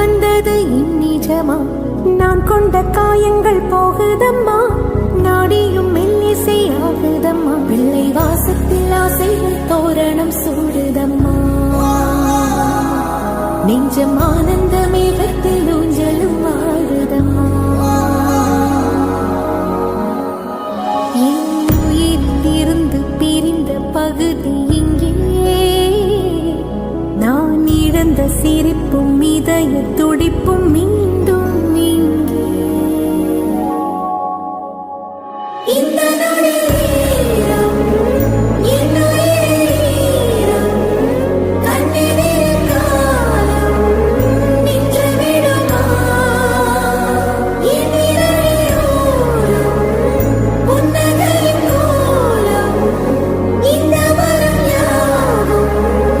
வந்தது இந்நிஜமா? நான் கொண்ட காயங்கள் போகுதம்மா? நாடியும் மெல்லிசை ஆகுதம்மா பிள்ளை வாசத்தில் ஆசை தோரணம் சூடுதம்மா? நெஞ்சம் ஆனந்த மேகத்தில் ஊஞ்சலும் ஆடுதம்மா? என் உயிரிலிருந்து பிரிந்த பகுதி இதய துடிப்பும் மீண்டும் நீங்கி. இந்த நொடி